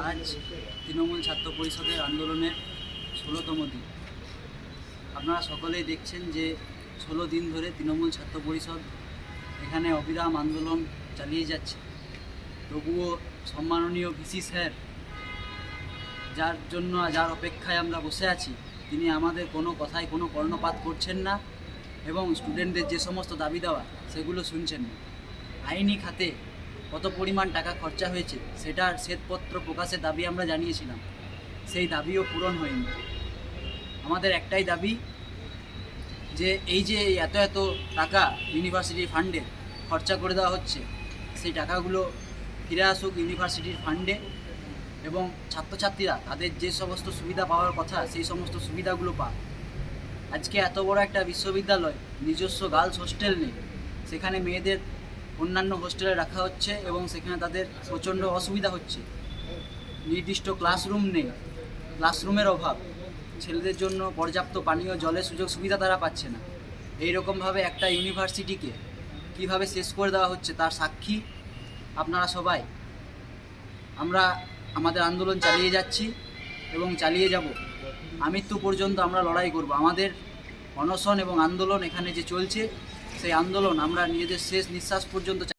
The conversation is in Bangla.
আজ তৃণমূল ছাত্র পরিষদের আন্দোলনের ষোলোতম দিন। আপনারা সকলেই দেখছেন যে ষোলো দিন ধরে তৃণমূল ছাত্র পরিষদ এখানে অবিরাম আন্দোলন চালিয়ে যাচ্ছে। তবুও সম্মাননীয় ভিসি স্যার, যার জন্য যার অপেক্ষায় আমরা বসে আছি, তিনি আমাদের কোনো কথায় কোনো কর্ণপাত করছেন না এবং স্টুডেন্টদের যে সমস্ত দাবি দেওয়া সেগুলো শুনছেন না। আইনি খাতে কত পরিমাণ টাকা খরচা হয়েছে সেটার শ্বেতপত্র প্রকাশের দাবি আমরা জানিয়েছিলাম। সেই দাবিও পূরণ হয়নি। আমাদের একটাই দাবি যে, এই যে এত এত টাকা ইউনিভার্সিটি ফান্ডে খরচা করে দেওয়া হচ্ছে, সেই টাকাগুলো ফিরে আসুক ইউনিভার্সিটির ফান্ডে এবং ছাত্রছাত্রীরা তাদের যে সমস্ত সুবিধা পাওয়ার কথা, সেই সমস্ত সুবিধাগুলো পাক। আজকে এত বড় একটা বিশ্ববিদ্যালয় নিজস্ব গার্লস হোস্টেল নেই, সেখানে মেয়েদের অন্যান্য হোস্টেলে রাখা হচ্ছে এবং সেখানে তাদের প্রচণ্ড অসুবিধা হচ্ছে। নির্দিষ্ট ক্লাসরুম নেই। ক্লাসরুমের অভাব। ছেলেদের জন্য পর্যাপ্ত পানীয়, জলের সুযোগ, সুবিধা তারা পাচ্ছে না। এই রকমভাবে একটা ইউনিভার্সিটিকে কীভাবে শেষ করে দেওয়া হচ্ছে তার সাক্ষী আপনারা সবাই। আমরা আমাদের আন্দোলন চালিয়ে যাচ্ছি এবং চালিয়ে যাব। আমৃত্যু পর্যন্ত আমরা লড়াই করব। আমাদের অনশন এবং আন্দোলন এখানে যে চলছে সেই আন্দোলন আমরা নিজেদের শেষ নিঃশ্বাস পর্যন্ত